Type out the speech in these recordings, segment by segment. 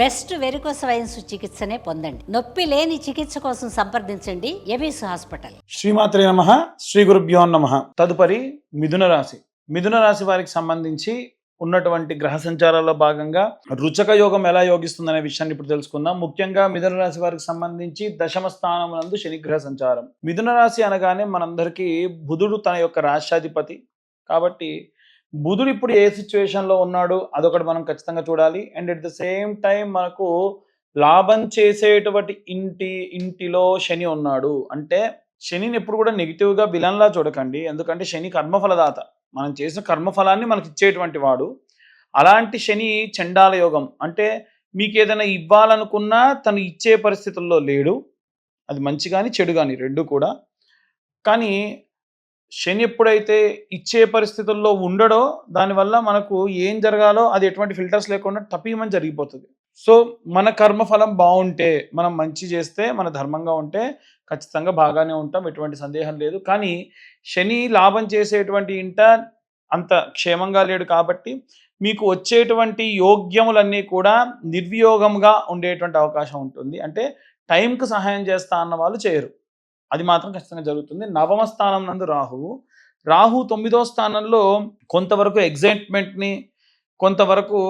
Best varicose wines చికిత్సనే పొందండి. నొప్పి లేని చికిత్స కోసం సంప్రదించండి. ఎబిస్ హాస్పిటల్. శ్రీమాత్రే నమ. శ్రీ గురుభ్యో నమ. తదుపరి మిథున రాశి. మిథున రాశి వారికి సంబంధించి ఉన్నటువంటి గ్రహ సంచారాల్లో భాగంగా రుచక యోగం ఎలా యోగిస్తుందనే విషయాన్ని ఇప్పుడు తెలుసుకుందాం. ముఖ్యంగా మిథున రాశి వారికి సంబంధించి దశమ స్థానమునందు శనిగ్రహ సంచారం. మిథున రాశి అనగానే మనందరికీ బుధుడు తన యొక్క రాష్ట్రాధిపతి కాబట్టి బుధుడు ఇప్పుడు ఏ సిచ్యువేషన్లో ఉన్నాడు అదొకటి మనం ఖచ్చితంగా చూడాలి. And at the same time మనకు లాభం చేసేటువంటి ఇంటి ఇంటిలో శని ఉన్నాడు. అంటే శనిని ఎప్పుడు కూడా నెగిటివ్గా గా చూడకండి. ఎందుకంటే శని కర్మఫలదాత. మనం చేసిన కర్మఫలాన్ని మనకి ఇచ్చేటువంటి వాడు. అలాంటి శని చండాల యోగం. అంటే మీకు ఏదైనా ఇవ్వాలనుకున్నా తను ఇచ్చే పరిస్థితుల్లో లేడు. అది మంచి కానీ చెడు కానీ రెండు కూడా. కానీ శని ఎప్పుడైతే ఇచ్చే పరిస్థితుల్లో ఉండడో దానివల్ల మనకు ఏం జరగాలో అది ఎటువంటి ఫిల్టర్స్ లేకుండా టపీమని జరిగిపోతుంది. సో మన కర్మఫలం బాగుంటే మనం మంచి చేస్తే మన ధర్మంగా ఉంటే ఖచ్చితంగా బాగానే ఉంటాం ఎటువంటి సందేహం లేదు. కానీ శని లాభం చేసేటువంటి ఇంట అంత క్షేమంగా లేడు కాబట్టి మీకు వచ్చేటువంటి యోగ్యములన్నీ కూడా నిర్వియోగంగా ఉండేటువంటి అవకాశం ఉంటుంది. అంటే టైంకు సహాయం చేస్తా అన్న వాళ్ళు చేయరు. అది మాత్రం ఖచ్చితంగా జరుగుతుంది. నవమ స్థానం నందు రాహువు. రాహు తొమ్మిదో స్థానంలో కొంతవరకు ఎగ్జైట్మెంట్ని కొంతవరకు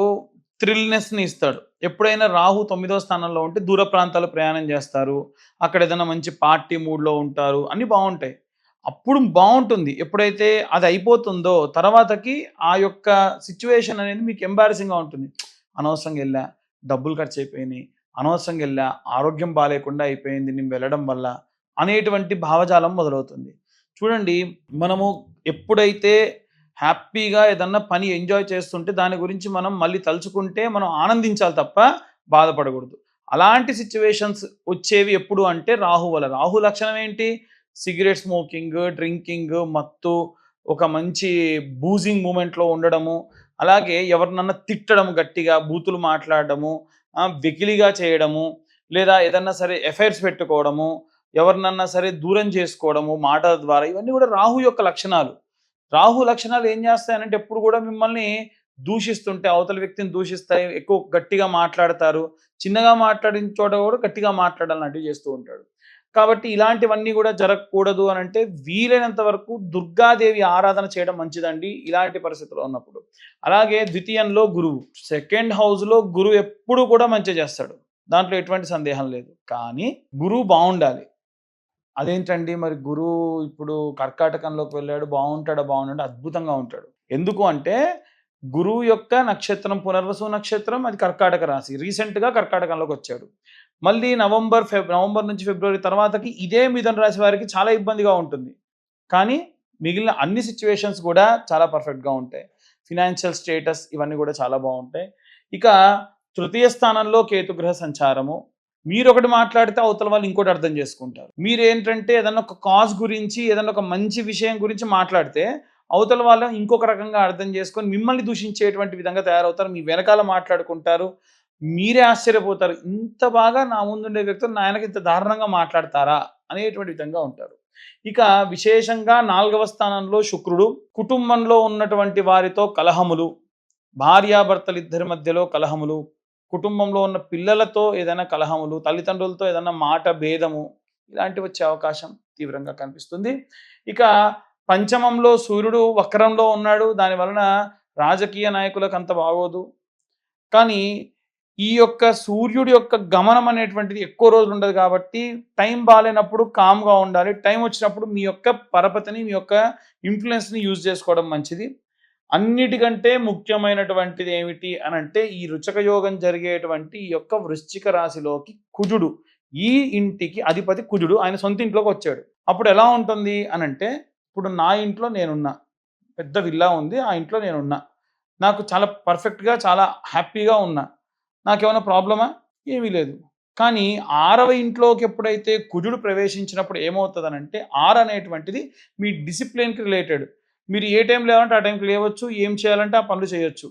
థ్రిల్నెస్ని ఇస్తాడు. ఎప్పుడైనా రాహు తొమ్మిదో స్థానంలో ఉంటే దూర ప్రాంతాలు ప్రయాణం చేస్తారు. అక్కడ ఏదైనా మంచి పార్టీ మూడ్లో ఉంటారు. అన్నీ బాగుంటాయి. అప్పుడు బాగుంటుంది. ఎప్పుడైతే అది అయిపోతుందో తర్వాతకి ఆ యొక్క సిచ్యువేషన్ అనేది మీకు ఎంబారసింగ్గా ఉంటుంది. అనవసరంగా వెళ్ళా డబ్బులు ఖర్చు అయిపోయినాయి అనవసరంగా వెళ్ళా ఆరోగ్యం బాగాలేకుండా అయిపోయింది నేను వెళ్ళడం వల్ల. అనేటువంటి భావజాలం మొదలవుతుంది. చూడండి మనము ఎప్పుడైతే హ్యాపీగా ఏదన్నా పని ఎంజాయ్ చేస్తుంటే దాని గురించి మనం మళ్ళీ తలుచుకుంటే మనం ఆనందించాలి తప్ప బాధపడకూడదు. అలాంటి సిచ్యువేషన్స్ వచ్చేవి ఎప్పుడు అంటే రాహు వల్ల. రాహు లక్షణం ఏంటి? సిగరెట్ స్మోకింగ్ డ్రింకింగ్ మత్తు ఒక మంచి బూజింగ్ మూమెంట్లో ఉండడము అలాగే ఎవరినన్నా తిట్టడం గట్టిగా బూతులు మాట్లాడడము వెకిలిగా చేయడము లేదా ఏదన్నా సరే ఎఫైర్స్ పెట్టుకోవడము ఎవరినన్నా సరే దూరం చేసుకోవడము మాటల ద్వారా ఇవన్నీ కూడా రాహు యొక్క లక్షణాలు. రాహు లక్షణాలు ఏం చేస్తాయనంటే ఎప్పుడు కూడా మిమ్మల్ని దూషిస్తుంటే అవతల వ్యక్తిని దూషిస్తాయి ఎక్కువ గట్టిగా మాట్లాడతారు చిన్నగా మాట్లాడిన చోట కూడా గట్టిగా మాట్లాడాలంటే చేస్తూ ఉంటాడు. కాబట్టి ఇలాంటివన్నీ కూడా జరగకూడదు అని అంటే వీలైనంత వరకు దుర్గాదేవి ఆరాధన చేయడం మంచిదండి ఇలాంటి పరిస్థితుల్లో ఉన్నప్పుడు. అలాగే ద్వితీయంలో గురువు సెకండ్ హౌస్లో గురువు ఎప్పుడు కూడా మంచి చేస్తాడు. దాంట్లో ఎటువంటి సందేహం లేదు. కానీ గురువు బాగుండాలి. అదేంటండి మరి గురువు ఇప్పుడు కర్కాటకంలోకి వెళ్ళాడు బాగుంటాడా బాగుంటాడు అద్భుతంగా ఉంటాడు. ఎందుకు అంటే గురువు యొక్క నక్షత్రం పునర్వసు నక్షత్రం అది కర్కాటక రాశి. రీసెంట్గా కర్కాటకంలోకి వచ్చాడు. మళ్ళీ నవంబర్ ఫెబ్ నవంబర్ నుంచి ఫిబ్రవరి తర్వాతకి ఇదే మిథున రాశి వారికి చాలా ఇబ్బందిగా ఉంటుంది. కానీ మిగిలిన అన్ని సిచ్యువేషన్స్ కూడా చాలా పర్ఫెక్ట్గా ఉంటాయి. ఫినాన్షియల్ స్టేటస్ ఇవన్నీ కూడా చాలా బాగుంటాయి. ఇక తృతీయ స్థానంలో కేతుగ్రహ సంచారము మీరు ఒకటి మాట్లాడితే అవతల వాళ్ళు ఇంకోటి అర్థం చేసుకుంటారు. మీరు ఏంటంటే ఏదన్నా ఒక కాజ్ గురించి ఏదన్నా ఒక మంచి విషయం గురించి మాట్లాడితే అవతల వాళ్ళు ఇంకొక రకంగా అర్థం చేసుకొని మిమ్మల్ని దూషించేటువంటి విధంగా తయారవుతారు. మీ వెనకాల మాట్లాడుకుంటారు. మీరే ఆశ్చర్యపోతారు. ఇంత బాగా నా ముందుండే వ్యక్తులు నాయనకి ఇంత దారుణంగా మాట్లాడతారా? అనేటువంటి విధంగా ఉంటారు. ఇక విశేషంగా నాలుగవ స్థానంలో శుక్రుడు. కుటుంబంలో ఉన్నటువంటి వారితో కలహములు. భార్యాభర్తలిద్దరి మధ్యలో కలహములు. కుటుంబంలో ఉన్న పిల్లలతో ఏదైనా కలహములు తల్లిదండ్రులతో ఏదైనా మాట భేదము ఇలాంటివి వచ్చే అవకాశం తీవ్రంగా కనిపిస్తుంది. ఇక పంచమంలో సూర్యుడు వక్రంలో ఉన్నాడు. దాని వలన రాజకీయ నాయకులకు అంత బాగోదు. కానీ ఈ యొక్క సూర్యుడి యొక్క గమనం అనేటువంటిది ఎక్కువ రోజులు ఉండదు కాబట్టి టైం బాగాలేనప్పుడు కామ్గా ఉండాలి. టైం వచ్చినప్పుడు మీ యొక్క పరపతిని మీ యొక్క ఇన్ఫ్లుయెన్స్ని యూజ్ చేసుకోవడం మంచిది. అన్నిటికంటే ముఖ్యమైనటువంటిది ఏమిటి అని అంటే ఈ రుచక యోగం జరిగేటువంటి ఈ యొక్క వృశ్చిక రాశిలోకి కుజుడు ఈ ఇంటికి అధిపతి కుజుడు ఆయన సొంత ఇంట్లోకి వచ్చాడు. అప్పుడు ఎలా ఉంటుంది అని అంటే ఇప్పుడు నా ఇంట్లో నేనున్నా పెద్ద విల్లా ఉంది ఆ ఇంట్లో నేనున్నా నాకు చాలా పర్ఫెక్ట్గా చాలా హ్యాపీగా ఉన్నా నాకేమైనా ప్రాబ్లమా? ఏమీ లేదు. కానీ ఆరవ ఇంట్లోకి ఎప్పుడైతే కుజుడు ప్రవేశించినప్పుడు ఏమవుతుందనంటే ఆర్ అనేటువంటిది మీ డిసిప్లిన్కి రిలేటెడ్. మీరు ఏ టైం లేవాలంటే ఆ టైంకి లేవచ్చు ఏం చేయాలంటే ఆ పనులు చేయొచ్చు.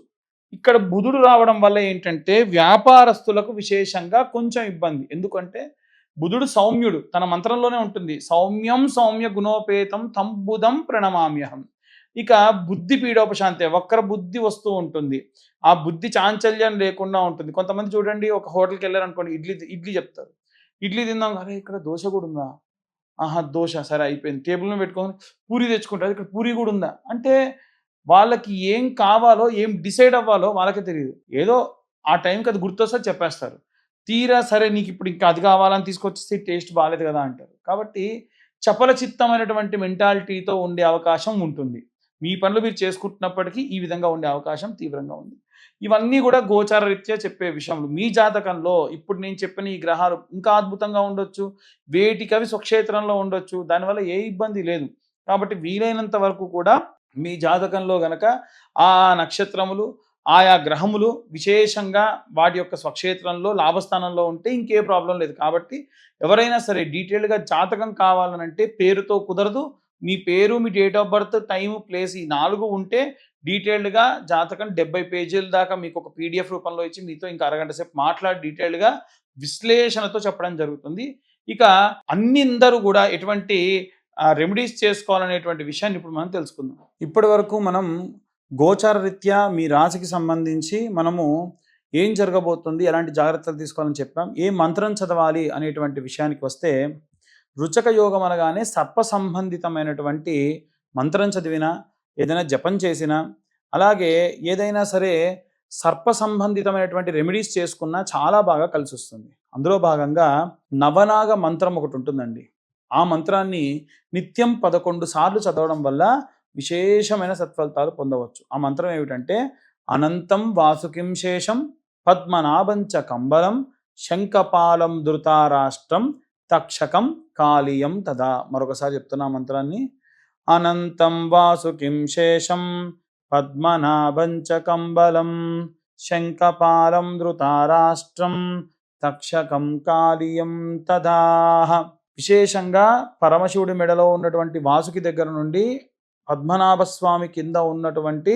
ఇక్కడ బుధుడు రావడం వల్ల ఏంటంటే వ్యాపారస్తులకు విశేషంగా కొంచెం ఇబ్బంది. ఎందుకంటే బుధుడు సౌమ్యుడు తన మంత్రంలోనే ఉంటుంది. సౌమ్యం సౌమ్య గుణోపేతం తంబుదం ప్రణమామ్యహం. ఇక బుద్ధి పీడోపశాంతి వక్ర బుద్ధి వస్తూ ఉంటుంది. ఆ బుద్ధి చాంచల్యం లేకుండా ఉంటుంది. కొంతమంది చూడండి ఒక హోటల్కి వెళ్ళారు అనుకోండి ఇడ్లీ ఇడ్లీ చెప్తారు. ఇడ్లీ తిందాం అరే ఇక్కడ దోశ కూడా ఉందా? ఆహా దోశ సరే అయిపోయింది. టేబుల్ పెట్టుకొని పూరి తెచ్చుకుంటారు. ఇక్కడ పూరి కూడా ఉందా? అంటే వాళ్ళకి ఏం కావాలో ఏం డిసైడ్ అవ్వాలో వాళ్ళకే తెలియదు ఏదో ఆ టైంకి అది గుర్తొస్తే చెప్పేస్తారు. తీరా సరే నీకు ఇప్పుడు ఇంకా అది కావాలని తీసుకొచ్చేస్తే టేస్ట్ బాగాలేదు కదా అంటారు. కాబట్టి చపల చిత్తమైనటువంటి మెంటాలిటీతో ఉండే అవకాశం ఉంటుంది. మీ పనులు మీరు చేసుకుంటున్నప్పటికీ ఈ విధంగా ఉండే అవకాశం తీవ్రంగా ఉంది. ఇవన్నీ కూడా గోచార రీత్యా చెప్పే విషయంలో మీ జాతకంలో ఇప్పుడు నేను చెప్పిన ఈ గ్రహాలు ఇంకా అద్భుతంగా ఉండొచ్చు. వేటికవి స్వక్షేత్రంలో ఉండొచ్చు. దానివల్ల ఏ ఇబ్బంది లేదు. కాబట్టి వీలైనంత వరకు కూడా మీ జాతకంలో గనక ఆ నక్షత్రములు ఆయా గ్రహములు విశేషంగా వాటి యొక్క స్వక్షేత్రంలో లాభస్థానంలో ఉంటే ఇంకే ప్రాబ్లం లేదు. కాబట్టి ఎవరైనా సరే డీటెయిల్డ్గా జాతకం కావాలనంటే పేరుతో కుదరదు. మీ పేరు మీ date of birth time place ఈ నాలుగు ఉంటే డీటెయిల్డ్గా జాతకం డెబ్బై పేజీల దాకా మీకు ఒక పీడిఎఫ్ రూపంలో ఇచ్చి మీతో ఇంకా అరగంట సేపు మాట్లాడి డీటెయిల్డ్గా విశ్లేషణతో చెప్పడం జరుగుతుంది. ఇక అన్నిందరూ కూడా ఎటువంటి రెమెడీస్ చేసుకోవాలనేటువంటి విషయాన్ని ఇప్పుడు మనం తెలుసుకుందాం. ఇప్పటి వరకు మనం గోచార రీత్యా మీ రాశికి సంబంధించి మనము ఏం జరగబోతుంది ఎలాంటి జాగ్రత్తలు తీసుకోవాలని చెప్పాం ఏ మంత్రం చదవాలి అనేటువంటి విషయానికి వస్తే రుచక యోగం అనగానే సర్ప సంబంధితమైనటువంటి మంత్రం చదివినా ఏదైనా జపం చేసినా అలాగే ఏదైనా సరే సర్ప సంబంధితమైనటువంటి రెమెడీస్ చేసుకున్నా చాలా బాగా కలిసి వస్తుంది అందులో భాగంగా నవనాగ మంత్రం ఒకటి ఉంటుందండి. ఆ మంత్రాన్ని నిత్యం పదకొండు సార్లు చదవడం వల్ల విశేషమైన సత్ఫలితాలు పొందవచ్చు. ఆ మంత్రం ఏమిటంటే అనంతం వాసుకిం శేషం పద్మనాభంచ కంబలం శంఖపాలం ధృతారాష్ట్రం తక్షకం కాళీయం తదా. మరొకసారి చెప్తున్నా ఆ మంత్రాన్ని. అనంతం వాసుకిం శేషం పద్మనాభంచ కంబలం శంఖపాలం ధృతారాష్ట్రం తక్షకం కాళీయం తదాహ విశేషంగా పరమశివుడి మెడలో ఉన్నటువంటి వాసుకి దగ్గర నుండి పద్మనాభస్వామి కింద ఉన్నటువంటి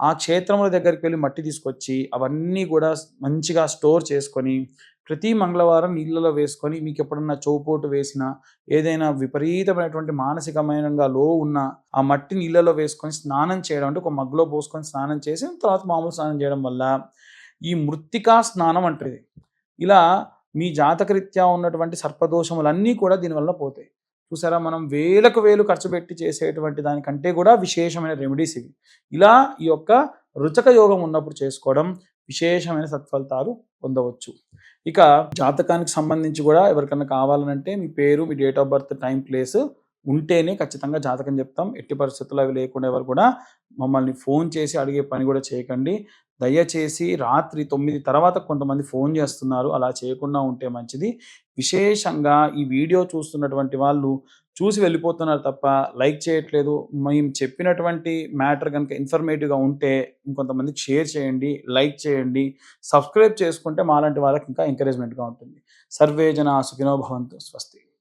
ఆ క్షేత్రముల దగ్గరికి వెళ్ళి మట్టి తీసుకొచ్చి అవన్నీ కూడా మంచిగా స్టోర్ చేసుకొని ప్రతి మంగళవారం నీళ్ళలో వేసుకొని మీకు ఎప్పుడన్నా చౌపోటు వేసినా ఏదైనా విపరీతమైనటువంటి మానసికమైనగా లో ఉన్న ఆ మట్టి నీళ్ళలో వేసుకొని స్నానం చేయడం అంటే ఒక మగ్గులో పోసుకొని స్నానం చేసి తర్వాత మామూలు స్నానం చేయడం వల్ల ఈ మృత్తికా స్నానం అంటది. ఇలా మీ జాతకరీత్యా ఉన్నటువంటి సర్పదోషములన్నీ కూడా దీనివల్ల పోతాయి. చూసారా? మనం వేలకు వేలు ఖర్చు పెట్టి చేసేటువంటి దానికంటే కూడా విశేషమైన రెమెడీస్ ఇవి. ఇలా ఈ యొక్క రుచక యోగం ఉన్నప్పుడు చేసుకోవడం విశేషమైన సత్ఫలితాలు పొందవచ్చు. ఇక జాతకానికి సంబంధించి కూడా ఎవరికైనా కావాలనంటే మీ పేరు మీ date of birth time place ఉంటేనే ఖచ్చితంగా జాతకం చెప్తాం. ఎట్టి పరిస్థితుల్లో అవి లేకుండా ఎవరు కూడా మమ్మల్ని ఫోన్ చేసి అడిగే పని కూడా చేయకండి. దయచేసి రాత్రి తొమ్మిది తర్వాత కొంతమంది ఫోన్ చేస్తున్నారు. అలా చేయకుండా ఉంటే మంచిది. విశేషంగా ఈ వీడియో చూస్తున్నటువంటి వాళ్ళు చూసి వెళ్ళిపోతున్నారు తప్ప లైక్ చేయట్లేదు. మేము చెప్పినటువంటి మ్యాటర్ కనుక ఇన్ఫర్మేటివ్గా ఉంటే ఇంకొంతమందికి షేర్ చేయండి లైక్ చేయండి సబ్స్క్రైబ్ చేసుకుంటే మాలాంటి వాళ్ళకి ఇంకా ఎంకరేజ్మెంట్గా ఉంటుంది. సర్వే జన సుఖినో భవంతు. స్వస్తి.